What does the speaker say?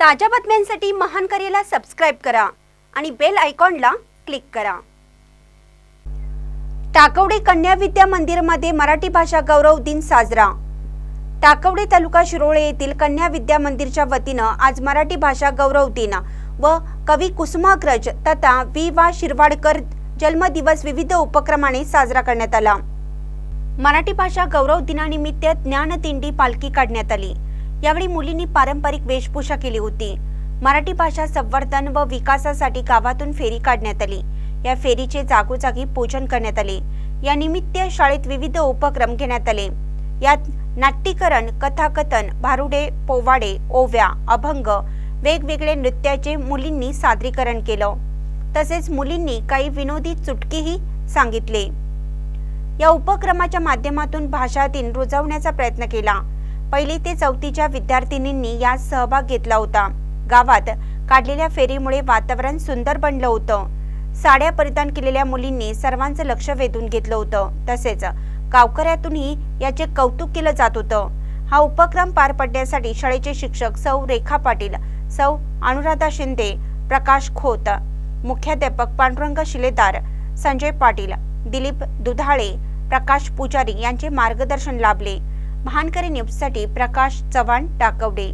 ताज्या बातम्यांसाठी महान करेला सबस्क्राईब करा आणि बेल आयकॉनला क्लिक करा. टाकवडे कन्या विद्या मंदिरमध्ये मराठी भाषा गौरव दिन साजरा. टाकवडे तालुका शिरोळे येथील कन्या विद्या मंदिरच्या वतीनं आज मराठी भाषा गौरव दिन व कवी कुसुमाग्रज तथा वि वा शिरवाडकर जन्मदिवस विविध उपक्रमाने साजरा करण्यात आला. मराठी भाषा गौरव दिनानिमित्त ज्ञानदिंडी पालखी काढण्यात आली. यावेळी मुलींनी पारंपरिक वेशभूषा केली होती. मराठी भाषा संवर्धन व विकासासाठी गावातून फेरी काढण्यात आली. या फेरीचे जागोजागी पूजन करण्यात आले. या निमित्त शाळेत विविध उपक्रम घेण्यात आले. यात नाट्यीकरण कथाकथन भारुडे पोवाडे ओव्या अभंग वेगवेगळे नृत्याचे मुलींनी सादरीकरण केलं. तसेच मुलींनी काही विनोदी चुटकेही सांगितले. या उपक्रमाच्या माध्यमातून भाषा दिन रुजवण्याचा प्रयत्न केला. पहिली ते चौथीच्या विद्यार्थिनींनी यात सहभाग घेतला होता. गावात काढलेल्या फेरीमुळे वातावरण सुंदर बनलं होतं. साड्या परिधान केलेल्या मुलींनी सर्वांचं लक्ष वेधून घेतलं होतं. तसेच गावकऱ्यातूनही याचे कौतुक केलं जात होतं. हा उपक्रम पार पडण्यासाठी शाळेचे शिक्षक सौ रेखा पाटील सौ अनुराधा शिंदे प्रकाश खोत मुख्याध्यापक पांडुरंग शिलेदार संजय पाटील दिलीप दुधाळे प्रकाश पुजारी यांचे मार्गदर्शन लाभले. महानकरी न्यूजसाठी प्रकाश चव्हाण टाकवडे.